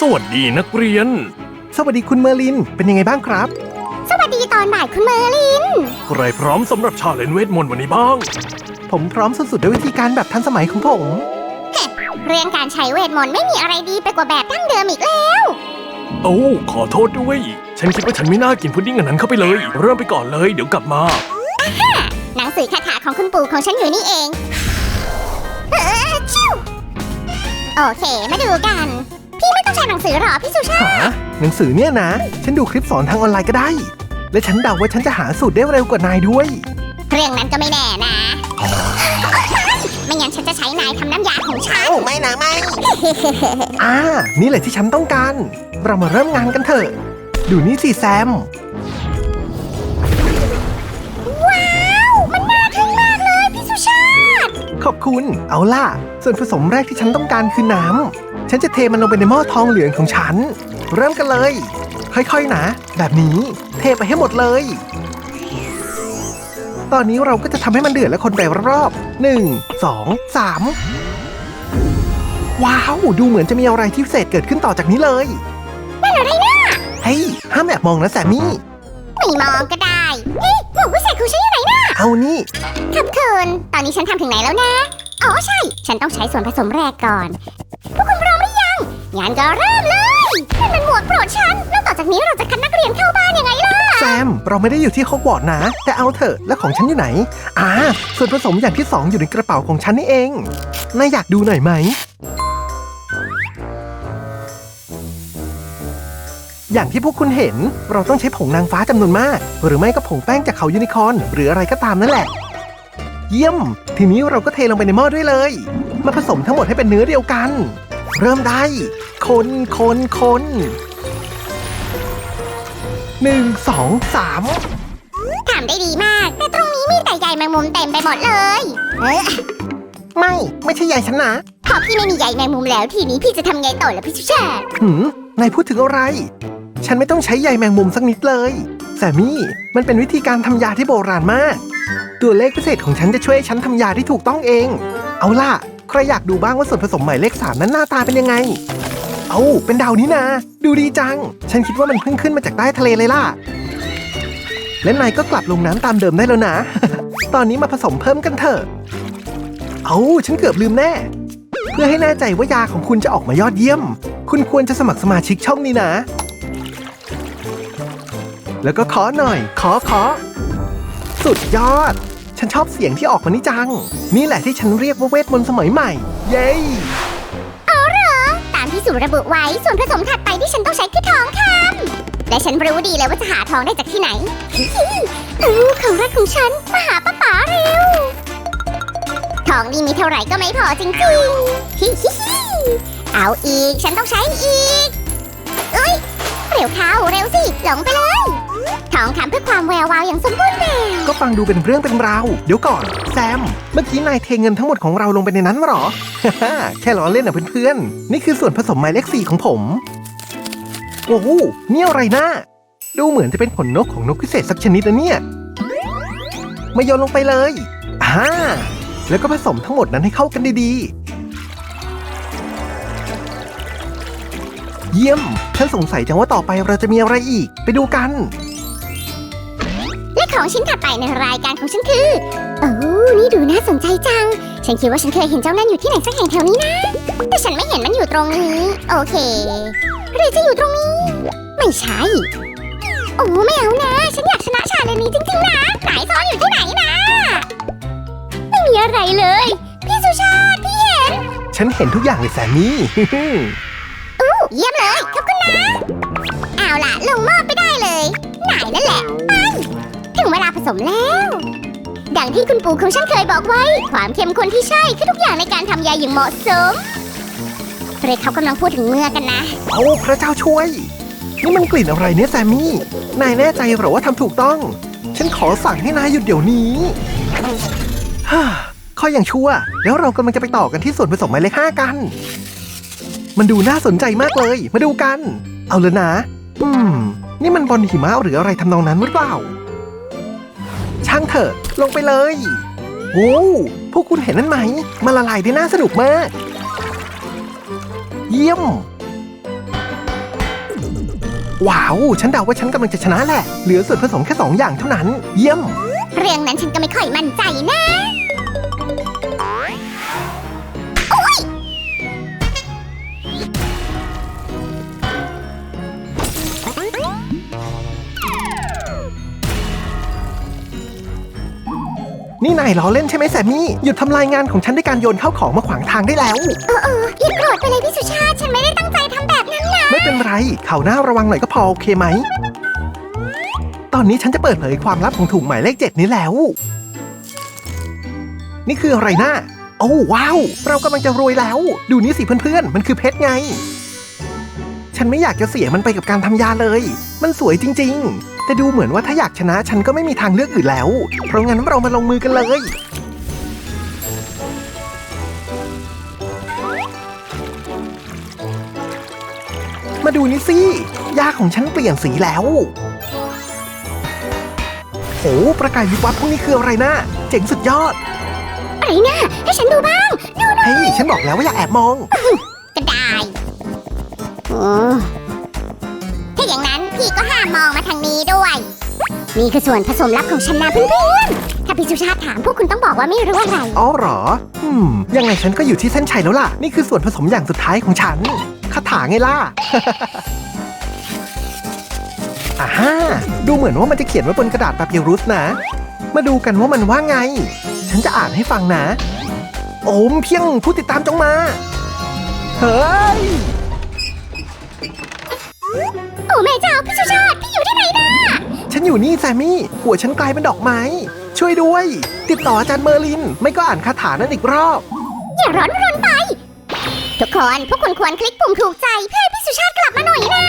สวัสดีนักเรียน สวัสดีคุณเมอร์ลิน เป็นยังไงบ้างครับ สวัสดีตอนบ่ายคุณเมอร์ลิน ใครพร้อมสำหรับชาเลนจ์เวทมนต์วันนี้บ้าง ผมพร้อมสุดๆด้วยวิธีการแบบทันสมัยของผมเรื่องการใช้เวทมนต์ไม่มีอะไรดีไปกว่าแบบดั้งเดิมอีกแล้ว โอ้ขอโทษด้วย ฉันคิดว่าฉันไม่น่ากินพุดดิ้งอันนั้นเข้าไปเลย เริ่มไปก่อนเลยเดี๋ยวกลับมา หนังสือคาถาของคุณปู่ของฉันอยู่นี่เองเออชิวโอเค มาดูกัน พี่ไม่ต้องใช้หนังสือหรอพี่สุชาติ หาหนังสือเนี่ยนะ ฉันดูคลิปสอนทางออนไลน์ก็ได้ และฉันเดาว่าฉันจะหาสูตรได้เร็วกว่านายด้วย เรื่องนั้นก็ไม่แน่นะ ไม่งั้นฉันจะใช้นายทำน้ำยาของฉัน ไม่นะไม่ อ่า นี่แหละที่ฉันต้องการ เรามาเริ่มงานกันเถอะ ดูนี่สิแซม ว้าว มันน่าทึ่งมากเลยพี่สุชาติ ขอบคุณ เอาล่ะ ส่วนผสมแรกที่ฉันต้องการคือน้ำ ฉันจะเทมันลงไปในหม้อทองเหลืองของฉัน เริ่มกันเลย ค่อยๆนะ แบบนี้เทไปให้หมดเลย ตอนนี้เราก็จะทำให้มันเดือดและคนไปรอบๆหนึ่งสองสามว้าว ดูเหมือนจะมีอะไรที่พิเศษเกิดขึ้นต่อจากนี้เลยนั่นอะไรนะเฮ้ยห้ามแอบมองนะแซมมี่ไม่มองก็ได้เฮ้ยหมวกวิเศษของฉันอยู่ไหนนะเอานี่ขอบคุณตอนนี้ฉันทำถึงไหนแล้วนะ อ๋อใช่ ฉันต้องใช้ส่วนผสมแรกก่อน พวกคุณพร้อมหรือยั งงั้นก็เริ่มเลยนั่นมันหมวกโปรดฉัน แล้วต่อจากนี้เราจะคัดนักเรียนเข้าบ้านยังไงล่ะ แซม เราไม่ได้อยู่ที่ฮอกวอตส์นะ แต่เอาเถอะ แล้วของฉันอยู่ไหน อ่า ส่วนผสมอย่างที่สองอยู่ในกระเป๋าของฉันนี่เอง นายอยากดูหน่อยไหม อย่างที่พวกคุณเห็น เราต้องใช้ผงนางฟ้าจำนวนมาก หรือไม่ก็ผงแป้งจากเขายูนิคอร์นหรืออะไรก็ตามนั่นแหละ เยี่ยม ทีนี้เราก็เทลงไปในหม้อด้วยเลย มาผสมทั้งหมดให้เป็นเนื้อเดียวกัน เริ่มได้ คนคนคนหนึ่งสองสามทำได้ดีมาก แต่ตรงนี้มีแต่ใยแมงมุมเต็มไปหมดเลย เออไม่ไม่ใช่ยายฉันนะพอพี่ไม่มีใยแมงมุมแล้วทีนี้พี่จะทำไงต่อล่ะพี่ชุชาติหืมนายพูดถึงอะไร ฉันไม่ต้องใช้ใยแมงมุมสักนิดเลยแซมมี่มันเป็นวิธีการทำยาที่โบราณมาก ตัวเลขพิเศษของฉันจะช่วยให้ฉันทำยาที่ถูกต้องเอง เอาล่ะ ใครอยากดูบ้างว่าส่วนผสมหมายเลขสามนั้นหน้าตาเป็นยังไง เอาเป็นดาวนี้นะ ดูดีจัง ฉันคิดว่ามันเพิ่งขึ้นมาจากใต้ทะเลเลยล่ะ และนายก็กลับลงน้ำตามเดิมได้แล้วนะ ตอนนี้มาผสมเพิ่มกันเถอะ เอาฉันเกือบลืมแน่ เพื่อให้แน่ใจว่ายาของคุณจะออกมายอดเยี่ยม คุณควรจะสมัครสมาชิกช่องนี้นะ แล้วก็ขอหน่อย ขอขอ สุดยอด ฉันชอบเสียงที่ออกมานี่จัง นี่แหละที่ฉันเรียกว่าเวทมนต์สมัยใหม่ เย้เอาเหรอ ตามที่สูตรระบุไว้ส่วนผสมถัดไปที่ฉันต้องใช้คือทองคำและฉันรู้ดีเลยว่าจะหาทองได้จากที่ไหนอู้ของรักของฉัน มาหาป้าป๋าเร็ว ทองนี่มีเท่าไหร่ก็ไม่พอจริงๆฮิฮิฮิเอาอีก ฉันต้องใช้อีก เอ้ย เร็วเข้าเร็วสิ หลงไปเลย องคำเพื่อความแวววาวอย่างสมบูรณ์แบบก็ฟังดูเป็นเรื่องเป็นราวเดี๋ยวก่อน แซม เมื่อกี้นายเทเงินทั้งหมดของเราลงไปในนั้นหรอ แค่ล้อเล่นนะเพื่อนๆ นี่คือส่วนผสมหมายเลขสี่ของผม โอ้โหนี่อะไรนะ ดูเหมือนจะเป็นขนนกของนกพิเศษสักชนิดนะเนี่ย มาโยนลงไปเลยอ่าแล้วก็ผสมทั้งหมดนั้นให้เข้ากันดีๆ เยี่ยม ฉันสงสัยจังว่าต่อไปเราจะมีอะไรอีก ไปดูกัน ของชิ้นถัดไปในรายการของฉันคือ โอ้นี่ดูน่าสนใจจัง ฉันคิดว่าฉันเคยเห็นเจ้านั่นอยู่ที่ไหนสักแห่งแถวนี้นะ แต่ฉันไม่เห็นมันอยู่ตรงนี้ โอเค หรือจะอยู่ตรงนี้ ไม่ใช่ โอ้ไม่เอานะ ฉันอยากชนะชาเลนจ์นี้จริงๆนะ ไหนซ่อนอยู่ที่ไหนนะ ไม่มีอะไรเลย พี่สุชาติ พี่เห็น ฉันเห็นทุกอย่างเลยแซมมี่ อู้เยี่ยมเลย ขอบคุณนะ เอาล่ะ ลงหม้อไป สมแล้ว ดังที่คุณปู่ของฉันเคยบอกไว้ ความเข้มข้นที่ใช่คือทุกอย่างในการทำยาอย่างเหมาะสมเรเขากำลังพูดถึงเมื่อกันนะ โอ้พระเจ้าช่วย นี่มันกลิ่นอะไรเนี่ยแซมมี่ นายแน่ใจหรอว่าทำถูกต้อง ฉันขอสั่งให้นายหยุดเดี๋ยวนี้ฮ่าข้ออย่างชั่ว แล้วเรากำลังจะไปต่อกันที่ส่วนผสมหมายเลขห้ากัน มันดูน่าสนใจมากเลย มาดูกัน เอาเลยนะ อืม นี่มันบอลหิมะหรืออะไรทำนองนั้นหรือเปล่า ช่างเถอะ ลงไปเลยโอ้พวกคุณเห็นนั่นไหม มันละลายได้น่าสนุกมาก เยี่ยม ว้าว ฉันเดาว่าฉันกำลังจะชนะแหละ เหลือส่วนผสมแค่สองอย่างเท่านั้น เยี่ยม เรื่องนั้นฉันก็ไม่ค่อยมั่นใจนะ นี่นายล้อเล่นใช่ไหมแซมมี่ หยุดทำลายงานของฉันด้วยการโยนเข้าของมาขวางทางได้แล้ว เออเอออย่าโกรธไปเลยพี่สุชาติ ฉันไม่ได้ตั้งใจทำแบบนั้นนะไม่เป็นไรข่าวหน้าระวังหน่อยก็พอโอเคไหม ตอนนี้ฉันจะเปิดเผยความลับของถุงหมายเลขเจ็ดนี้แล้ว นี่คืออะไรนะโอ้ว้าว เรากำลังจะรวยแล้ว ดูนี่สิเพื่อนๆ มันคือเพชรไง ฉันไม่อยากจะเสียมันไปกับการทำยาเลย มันสวยจริง ๆ แต่ดูเหมือนว่าถ้าอยากชนะฉันก็ไม่มีทางเลือกอื่นแล้ว เพราะงั้นเรามาลงมือกันเลย มาดูนี่สิยาของฉันเปลี่ยนสีแล้วโอ้ประกายวิบวับพวกนี้คืออะไรนะ เจ๋งสุดยอด อะไรนะ ให้ฉันดูบ้าง ดูหน่อยเฮ้ย ฉันบอกแล้วว่าอย่าแอบมอง ก็ได้โอ้ ถ้าอย่างนั้นพี่ก็ห้ามมองมาทางนี้ด้วย นี่คือส่วนผสมลับของฉันนะเพื่อนๆ ถ้าพี่สุชาติถามพวกคุณต้องบอกว่าไม่รู้อะไร อ๋อเหรอ อืม ยังไงฉันก็อยู่ที่เส้นชัยแล้วล่ะ นี่คือส่วนผสมอย่างสุดท้ายของฉันคาถาไงล่ะ อ่าฮะดูเหมือนว่ามันจะเขียนไว้บนกระดาษปาเปียรุสนะ มาดูกันว่ามันว่าไง ฉันจะอ่านให้ฟังนะ โอมเพียงผู้ติดตามจงมา เฮ้ย แม่เจ้าพี่สุชาติพี่อยู่ที่ไหนนะฉันอยู่นี่แซมมี่ หัวฉันกลายเป็นดอกไม้ ช่วยด้วย ติดต่ออาจารย์เมอร์ลิน ไม่ก็อ่านคาถานั้นอีกรอบ อย่าร้อนรนไป ทุกคนพวกคุณควรคลิกปุ่มถูกใจเพื่อให้พี่สุชาติกลับมาหน่อยนะ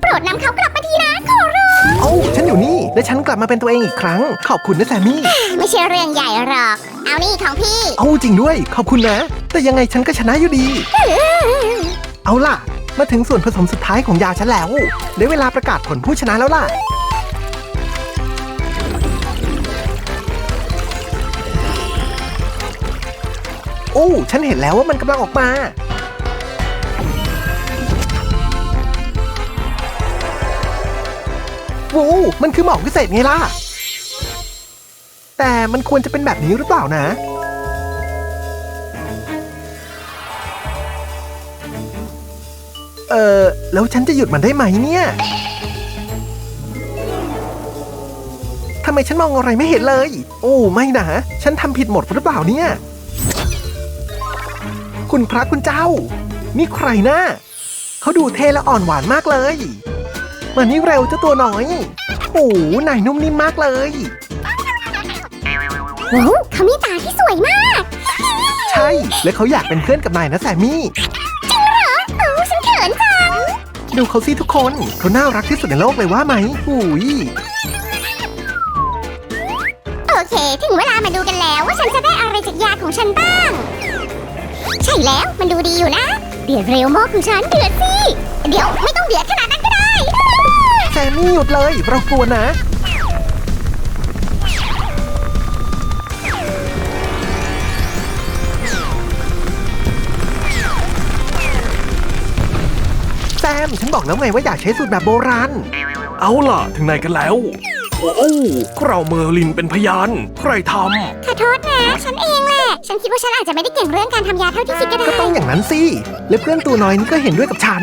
โปรดนำเขากลับมาทีนะขอร้องเอ้าฉันอยู่นี่ และฉันกลับมาเป็นตัวเองอีกครั้ง ขอบคุณนะแซมมี่ ไม่ใช่เรื่องใหญ่หรอก เอานี่ของพี่ เอาจริงด้วย ขอบคุณนะ แต่ยังไงฉันก็ชนะอยู่ดี เอาล่ะ มาถึงส่วนผสมสุดท้ายของยาฉันแล้วได้เวลาประกาศผลผู้ชนะแล้วล่ะ โอ้ ฉันเห็นแล้วว่ามันกำลังออกมา วูมันคือหมอกพิเศษไงล่ะ แต่มันควรจะเป็นแบบนี้หรือเปล่านะ เออแล้วฉันจะหยุดมันได้ไหมเนี่ยทำไมฉันมองอะไรไม่เห็นเลย โอ้ไม่นะ ฉันทำผิดหมดหรือเปล่าเนี่ย คุณพระคุณเจ้า นี่ใครนะเขาดูเท่และอ่อนหวานมากเลย มานี่เร็วเจ้าตัวน้อย โอ้นายนุ่มนิ่มมากเลยโอ้เขามีตาที่สวยมาก ใช่ และเขาอยากเป็นเพื่อนกับนายนะแซมมี่ ดูเขาสิทุกคนเขาน่ารักที่สุดในโลกเลยว่าไหมหุยโอเค ถึงเวลามาดูกันแล้วว่าฉันจะได้อะไรจากยาของฉันบ้าง ใช่แล้วมันดูดีอยู่นะ เดือดเร็วมากของฉันเดือดสิ เดี๋ยวไม่ต้องเดือดขนาดนั้นก็ได้แซมมี่หยุดเลยเรากลัวนะ บอกแล้วไงว่าอยากใช้สูตรแบบโบราณ เอาล่ะ ถึงไหนกันแล้ว โอ้โอ้เราเมอร์ลินเป็นพยาน ใครทขอโทษนะ ฉันเองแหละ ฉันคิดว่าฉันอาจจะไม่ได้เก่งเรื่องการทำยาเท่าที่คิดก็ได้ ก็ต้องอย่างนั้นสิ และเพื่อนตัวน้อยนี่ก็เห็นด้วยกับฉัน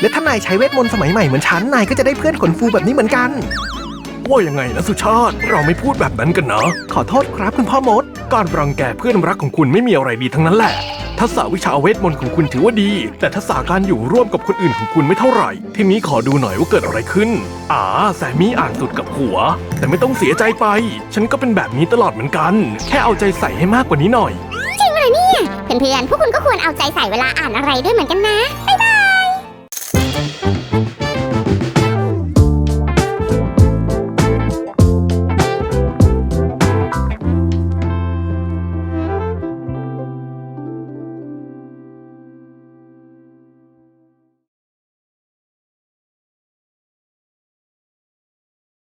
และถ้านายใช้เวทมนต์สมัยใหม่เหมือนฉัน นายก็จะได้เพื่อนขนฟูแบบนี้เหมือนกันำ ว่ายังไงนะสุชาติ เราไม่พูดแบบนั้นกันนะ ขอโทษครับคุณพ่อมด การรังแกเพื่อนรักของคุณไม่มีอะไรดีทั้งนั้นแหละ ทักษะวิชาเวทมนต์ของคุณถือว่าดี แต่ทักษะการอยู่ร่วมกับคนอื่นของคุณไม่เท่าไหร่ ทีนี้ขอดูหน่อยว่าเกิดอะไรขึ้น อ่าแซมมี่อ่านสุดกับหัว แต่ไม่ต้องเสียใจไป ฉันก็เป็นแบบนี้ตลอดเหมือนกัน แค่เอาใจใส่ให้มากกว่านี้หน่อย จริงเลยเนี่ย เพื่อนๆพวกคุณก็ควรเอาใจใส่เวลาอ่านอะไรด้วยเหมือนกันนะบ๊ายบา